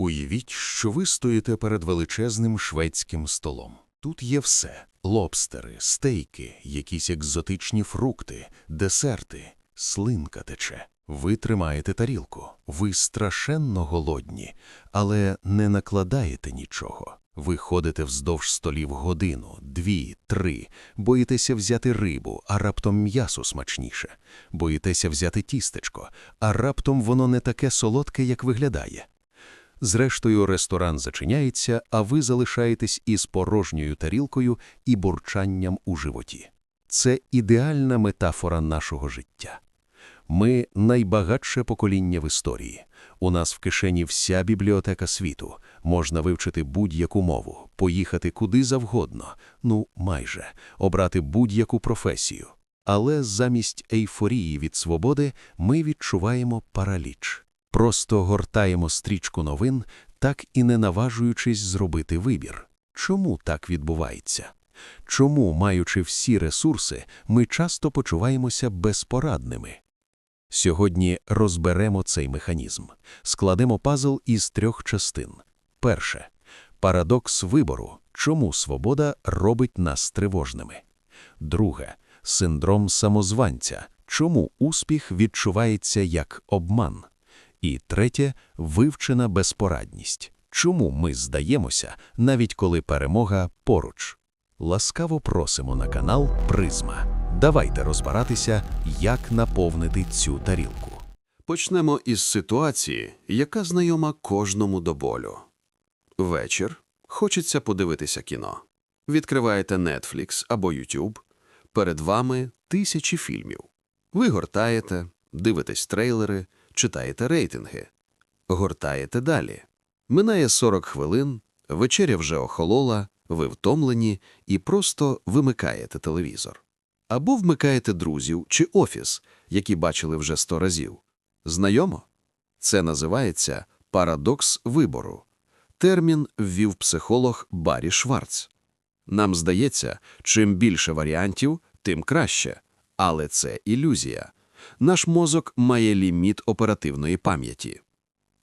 Уявіть, що ви стоїте перед величезним шведським столом. Тут є все: лобстери, стейки, якісь екзотичні фрукти, десерти, слинка тече. Ви тримаєте тарілку, ви страшенно голодні, але не накладаєте нічого. Ви ходите вздовж столів годину, дві, три, боїтеся взяти рибу, а раптом м'ясо смачніше, боїтеся взяти тістечко, а раптом воно не таке солодке, як виглядає. Зрештою, ресторан зачиняється, а ви залишаєтесь із порожньою тарілкою і бурчанням у животі. Це ідеальна метафора нашого життя. Ми найбагатше покоління в історії. У нас в кишені вся бібліотека світу. Можна вивчити будь-яку мову, поїхати куди завгодно, ну майже, обрати будь-яку професію. Але замість ейфорії від свободи ми відчуваємо параліч. Просто гортаємо стрічку новин, так і не наважуючись зробити вибір. Чому так відбувається? Чому, маючи всі ресурси, ми часто почуваємося безпорадними? Сьогодні розберемо цей механізм. Складемо пазл із трьох частин. Перше. Парадокс вибору. Чому свобода робить нас тривожними? Друге. Синдром самозванця. Чому успіх відчувається як обман? І третє – вивчена безпорадність. Чому ми здаємося, навіть коли перемога поруч? Ласкаво просимо на канал Призма. Давайте розбиратися, як наповнити цю тарілку. Почнемо із ситуації, яка знайома кожному до болю. Вечір. Хочеться подивитися кіно. Відкриваєте Netflix або YouTube. Перед вами тисячі фільмів. Ви гортаєте, дивитесь трейлери, читаєте рейтинги. Гортаєте далі. Минає 40 хвилин, вечеря вже охолола, ви втомлені і просто вимикаєте телевізор. Або вмикаєте друзів чи офіс, які бачили вже сто разів. Знайомо? Це називається парадокс вибору. Термін ввів психолог Барі Шварц. Нам здається, чим більше варіантів, тим краще. Але це ілюзія. Наш мозок має ліміт оперативної пам'яті.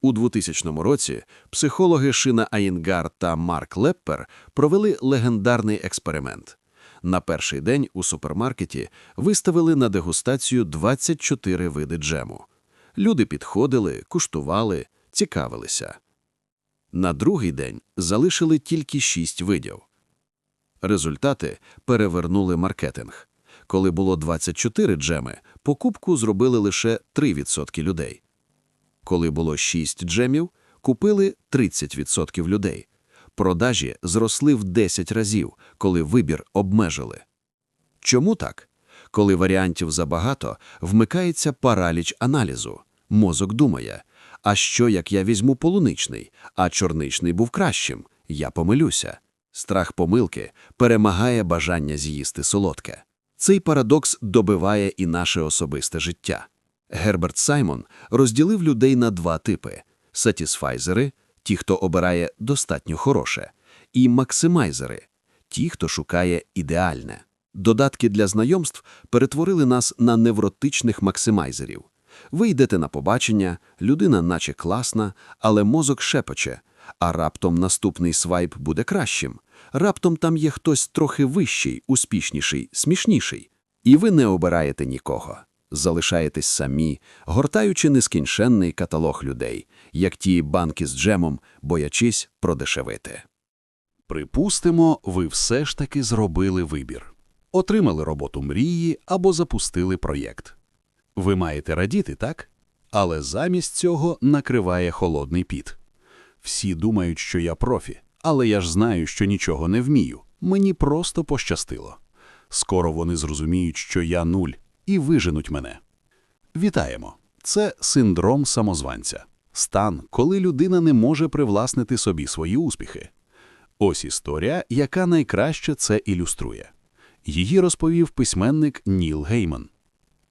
У 2000 році психологи Шина Аїнгар та Марк Леппер провели легендарний експеримент. На перший день у супермаркеті виставили на дегустацію 24 види джему. Люди підходили, куштували, цікавилися. На другий день залишили тільки 6 видів. Результати перевернули маркетинг. Коли було 24 джеми, покупку зробили лише 3% людей. Коли було 6 джемів, купили 30% людей. Продажі зросли в 10 разів, коли вибір обмежили. Чому так? Коли варіантів забагато, вмикається параліч аналізу. Мозок думає, а що, як я візьму полуничний, а чорничний був кращим, я помилюся. Страх помилки перемагає бажання з'їсти солодке. Цей парадокс добиває і наше особисте життя. Герберт Саймон розділив людей на два типи: сатісфайзери ті, хто обирає достатньо хороше, і максимайзери ті, хто шукає ідеальне. Додатки для знайомств перетворили нас на невротичних максимайзерів. Ви йдете на побачення, людина наче класна, але мозок шепоче, а раптом наступний свайп буде кращим. Раптом там є хтось трохи вищий, успішніший, смішніший. І ви не обираєте нікого. Залишаєтесь самі, гортаючи нескінченний каталог людей, як ті банки з джемом, боячись продешевити. Припустимо, ви все ж таки зробили вибір. Отримали роботу мрії або запустили проєкт. Ви маєте радіти, так? Але замість цього накриває холодний піт. Всі думають, що я профі, але я ж знаю, що нічого не вмію. Мені просто пощастило. Скоро вони зрозуміють, що я нуль, і виженуть мене. Вітаємо! Це синдром самозванця. Стан, коли людина не може привласнити собі свої успіхи. Ось історія, яка найкраще це ілюструє. Її розповів письменник Ніл Гейман.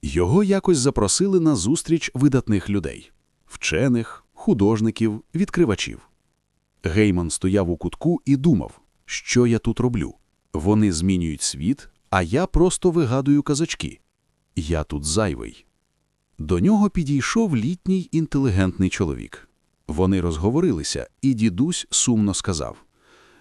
Його якось запросили на зустріч видатних людей вчених, художників, відкривачів. Гейман стояв у кутку і думав, що я тут роблю. Вони змінюють світ, а я просто вигадую казачки. Я тут зайвий. До нього підійшов літній інтелігентний чоловік. Вони розговорилися, і дідусь сумно сказав.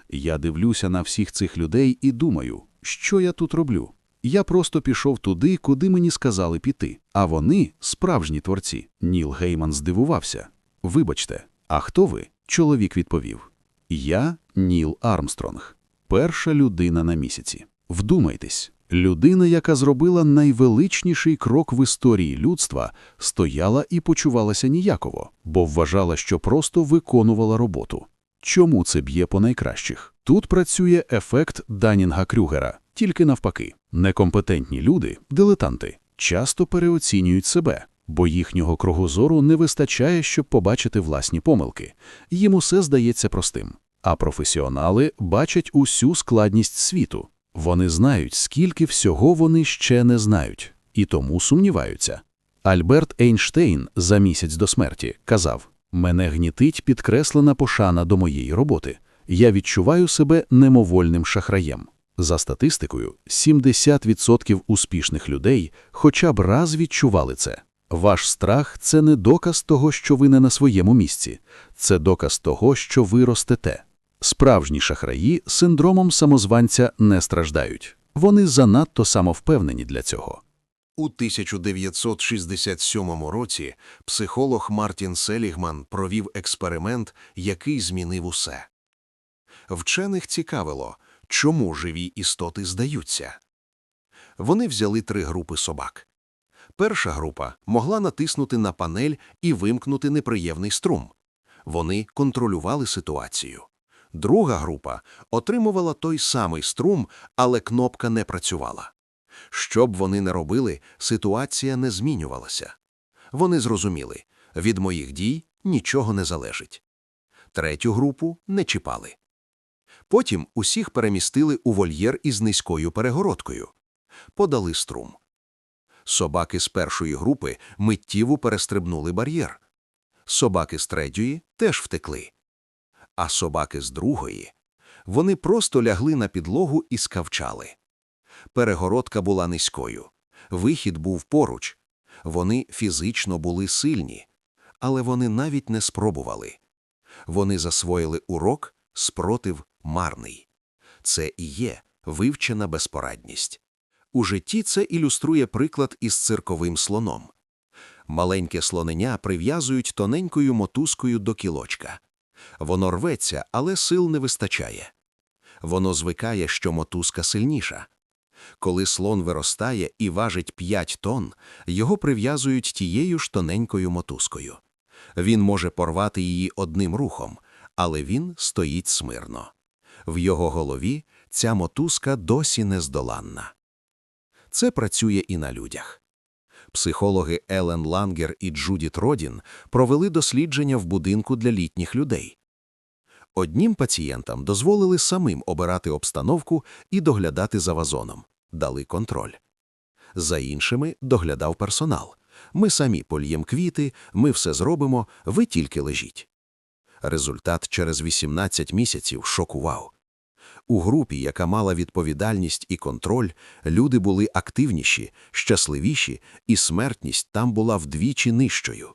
Я дивлюся на всіх цих людей і думаю, що я тут роблю. Я просто пішов туди, куди мені сказали піти. А вони справжні творці. Ніл Гейман здивувався. Вибачте, а хто ви? Чоловік відповів. Я Ніл Армстронг, перша людина на місяці. Вдумайтесь, людина, яка зробила найвеличніший крок в історії людства, стояла і почувалася ніяково, бо вважала, що просто виконувала роботу. Чому це б'є по найкращих? Тут працює ефект Данінга-Крюгера, тільки навпаки. Некомпетентні люди, дилетанти, часто переоцінюють себе, бо їхнього кругозору не вистачає, щоб побачити власні помилки. Їм усе здається простим. А професіонали бачать усю складність світу. Вони знають, скільки всього вони ще не знають, і тому сумніваються. Альберт Ейнштейн за місяць до смерті казав: Мене гнітить підкреслена пошана до моєї роботи. Я відчуваю себе немовольним шахраєм. За статистикою, 70% успішних людей хоча б раз відчували це. Ваш страх – це не доказ того, що ви не на своєму місці. Це доказ того, що ви ростете. Справжні шахраї синдромом самозванця не страждають. Вони занадто самовпевнені для цього. У 1967 році психолог Мартін Селігман провів експеримент, який змінив усе. Вчених цікавило, чому живі істоти здаються. Вони взяли три групи собак. Перша група могла натиснути на панель і вимкнути неприємний струм. Вони контролювали ситуацію. Друга група отримувала той самий струм, але кнопка не працювала. Що б вони не робили, ситуація не змінювалася. Вони зрозуміли, від моїх дій нічого не залежить. Третю групу не чіпали. Потім усіх перемістили у вольєр із низькою перегородкою. Подали струм. Собаки з першої групи миттєво перестрибнули бар'єр. Собаки з третьої теж втекли. А собаки з другої вони просто лягли на підлогу і скавчали. Перегородка була низькою, вихід був поруч. Вони фізично були сильні, але вони навіть не спробували. Вони засвоїли урок, спротив марний. Це і є вивчена безпорадність. У житті це ілюструє приклад із цирковим слоном. Маленьке слоненя прив'язують тоненькою мотузкою до кілочка. Воно рветься, але сил не вистачає. Воно звикає, що мотузка сильніша. Коли слон виростає і важить 5 тонн, його прив'язують тією ж тоненькою мотузкою. Він може порвати її одним рухом, але він стоїть смирно. В його голові ця мотузка досі нездоланна. Це працює і на людях. Психологи Елен Лангер і Джудіт Родін провели дослідження в будинку для літніх людей. Однім пацієнтам дозволили самим обирати обстановку і доглядати за вазоном, дали контроль. За іншими доглядав персонал. Ми самі польєм квіти, ми все зробимо, ви тільки лежіть. Результат через 18 місяців шокував. У групі, яка мала відповідальність і контроль, люди були активніші, щасливіші, і смертність там була вдвічі нижчою.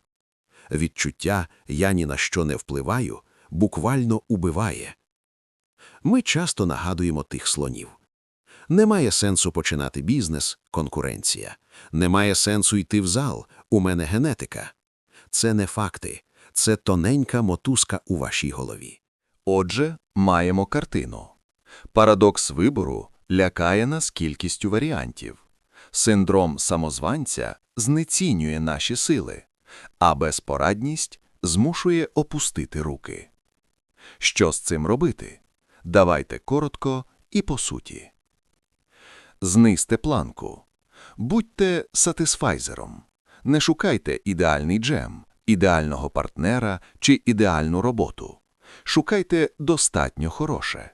Відчуття «я ні на що не впливаю» буквально убиває. Ми часто нагадуємо тих слонів. Немає сенсу починати бізнес, конкуренція. Немає сенсу йти в зал, у мене генетика. Це не факти, це тоненька мотузка у вашій голові. Отже, маємо картину. Парадокс вибору лякає нас кількістю варіантів. Синдром самозванця знецінює наші сили, а безпорадність змушує опустити руки. Що з цим робити? Давайте коротко і по суті. Знизьте планку. Будьте сатисфайзером. Не шукайте ідеальний джем, ідеального партнера чи ідеальну роботу. Шукайте достатньо хороше.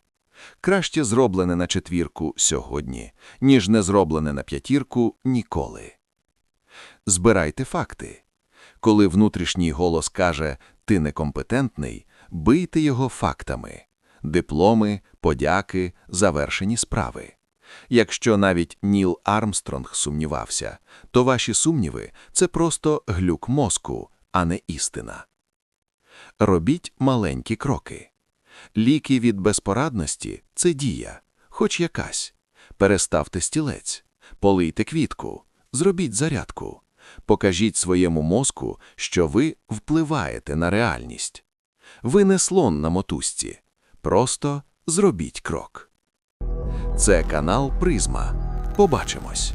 Краще зроблене на четвірку сьогодні, ніж не зроблене на п'ятірку ніколи. Збирайте факти. Коли внутрішній голос каже «ти некомпетентний», бийте його фактами – дипломи, подяки, завершені справи. Якщо навіть Ніл Армстронг сумнівався, то ваші сумніви – це просто глюк мозку, а не істина. Робіть маленькі кроки. Ліки від безпорадності це дія, хоч якась. Переставте стілець, полийте квітку, зробіть зарядку. Покажіть своєму мозку, що ви впливаєте на реальність. Ви не слон на мотузці. Просто зробіть крок. Це канал Призма. Побачимось.